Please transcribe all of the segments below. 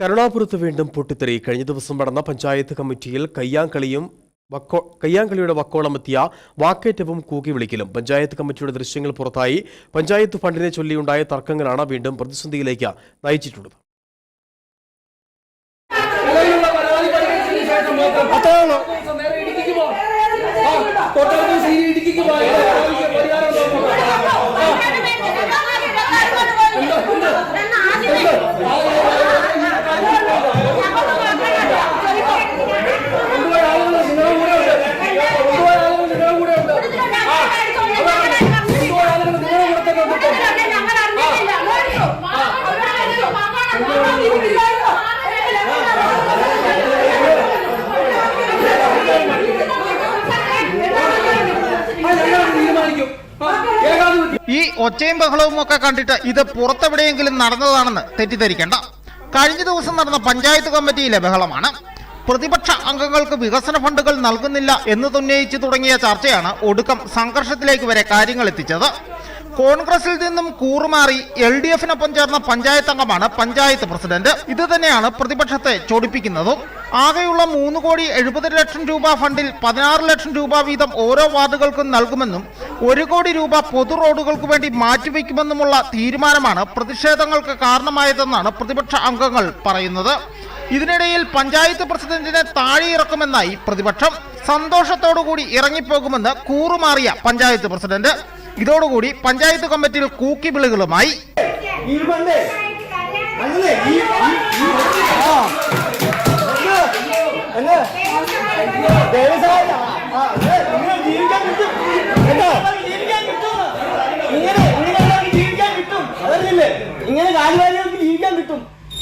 കരുണാപുരത്ത് വീണ്ടും പൊട്ടിത്തെറി. കഴിഞ്ഞ ദിവസം നടന്ന പഞ്ചായത്ത് കമ്മിറ്റിയിൽ കയ്യാങ്കളിയും വക്കോ കയ്യാങ്കളിയുടെ വക്കോളമെത്തിയ വാക്കേറ്റവും കൂക്കി വിളിക്കലും. പഞ്ചായത്ത് കമ്മിറ്റിയുടെ ദൃശ്യങ്ങൾ പുറത്തായി. പഞ്ചായത്ത് ഫണ്ടിനെ ചൊല്ലിയുണ്ടായ തർക്കങ്ങളാണ് വീണ്ടും പ്രതിസന്ധിയിലേക്ക് നയിച്ചിട്ടുള്ളത്. ഒച്ചയും ബഹളവും ഒക്കെ കണ്ടിട്ട് ഇത് പുറത്തെവിടെയെങ്കിലും നടന്നതാണെന്ന് തെറ്റിദ്ധരിക്കേണ്ട. കഴിഞ്ഞ ദിവസം നടന്ന പഞ്ചായത്ത് കമ്മിറ്റിയിലെ ബഹളമാണ്. പ്രതിപക്ഷ അംഗങ്ങൾക്ക് വികസന ഫണ്ടുകൾ നൽകുന്നില്ല എന്ന് തുന്നയിച്ചു തുടങ്ങിയ ചർച്ചയാണ് ഒടുക്കം സംഘർഷത്തിലേക്ക് വരെ കാര്യങ്ങൾ എത്തിച്ചത്. കോൺഗ്രസിൽ നിന്നും കൂറുമാറി എൽ ഡി എഫിനൊപ്പം ചേർന്ന പഞ്ചായത്ത് അംഗമാണ് പഞ്ചായത്ത് പ്രസിഡന്റ്. ഇത് തന്നെയാണ് പ്രതിപക്ഷത്തെ ചോടിപ്പിക്കുന്നതും. ആകെയുള്ള മൂന്ന് കോടി എഴുപത് ലക്ഷം രൂപ ഫണ്ടിൽ പതിനാറ് ലക്ഷം രൂപ വീതം ഓരോ വാർഡുകൾക്കും നൽകുമെന്നും ഒരു കോടി രൂപ പൊതു റോഡുകൾക്ക് വേണ്ടി മാറ്റിവെക്കുമെന്നുമുള്ള തീരുമാനമാണ് പ്രതിഷേധങ്ങൾക്ക് കാരണമായതെന്നാണ് പ്രതിപക്ഷ അംഗങ്ങൾ പറയുന്നത്. ഇതിനിടയിൽ പഞ്ചായത്ത് പ്രസിഡന്റിനെ താഴെയിറക്കുമെന്നായി പ്രതിപക്ഷം സന്തോഷത്തോടുകൂടി ഇറങ്ങിപ്പോകുമെന്ന് കൂറുമാറിയ പഞ്ചായത്ത് പ്രസിഡന്റ്. ഇതോടുകൂടി പഞ്ചായത്ത് കമ്മിറ്റിയിൽ കൂക്കിവിളികളുമായി വിളികളുമായി. ഇങ്ങനെ കാലുകാലികൾക്ക് ജീവിക്കാൻ കിട്ടും.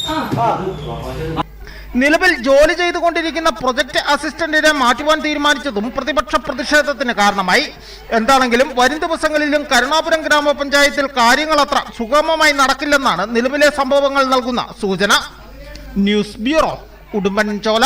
ആ. നിലവിൽ ജോലി ചെയ്തുകൊണ്ടിരിക്കുന്ന പ്രൊജക്ട് അസിസ്റ്റന്റിനെ മാറ്റുവാൻ തീരുമാനിച്ചതും പ്രതിപക്ഷ പ്രതിഷേധത്തിന് കാരണമായി. എന്താണെങ്കിലും വരും ദിവസങ്ങളിലും കരുണാപുരം ഗ്രാമപഞ്ചായത്തിൽ കാര്യങ്ങൾ അത്ര സുഗമമായി നടക്കില്ലെന്നാണ് നിലവിലെ സംഭവങ്ങൾ നൽകുന്ന സൂചന. News bureau Udumbanchola.